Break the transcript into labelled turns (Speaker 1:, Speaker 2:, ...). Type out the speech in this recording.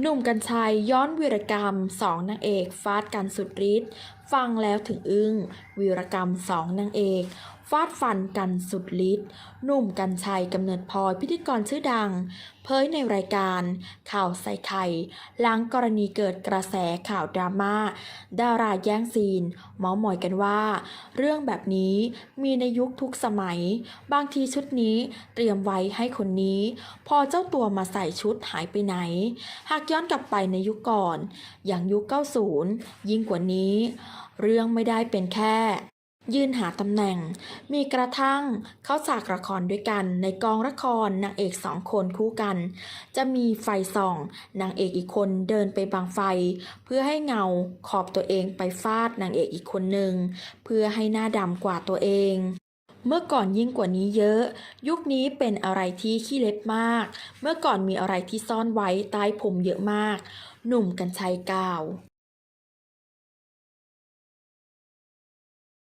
Speaker 1: หนุ่มกัญชัยย้อนวีรกรรมสองนางเอกฟาดกันสุดฤทธิ์ ฟังแล้วถึงอึ้งวีรกรรมสองนางเอกฟาดฟันกันสุดฤทธิ์หนุ่มกัญชัยกำเนิดพลอยพิธีกรชื่อดัง เผยในรายการ ข่าวใส่ไข่หลังกรณีเกิดกระแสข่าวดราม่าดาราแย่งซีนเมาส์มอยกันว่า เรื่องแบบนี้มีในยุคทุกสมัย บางทีชุดนี้เตรียมไว้ให้คนนี้ พอเจ้าตัวมาใส่ชุดหายไปไหน หากย้อนกลับไปในยุคก่อน อย่างยุค 90 ยิ่งกว่านี้เรื่องไม่ได้เป็นแค่ ยืนหาตำแหน่ง มีกระทั่งเข้าฉากละครด้วยกัน ในกองละครนางเอกสองคนคู่กัน จะมีไฟส่องนางเอกอีกคนเดินไปบังไฟ เพื่อให้เงาขอบตัวเองไปฟาดนางเอกอีกคนหนึ่งเพื่อให้หน้าดำกว่าตัวเองเมื่อก่อนยิ่งกว่านี้เยอะ ยุคนี้เป็นอะไรที่ขี้เล็บมาก เมื่อก่อนมีอะไรที่ซ่อนไว้ใต้ผมเยอะมาก หนุ่มกัญชัยกล่าว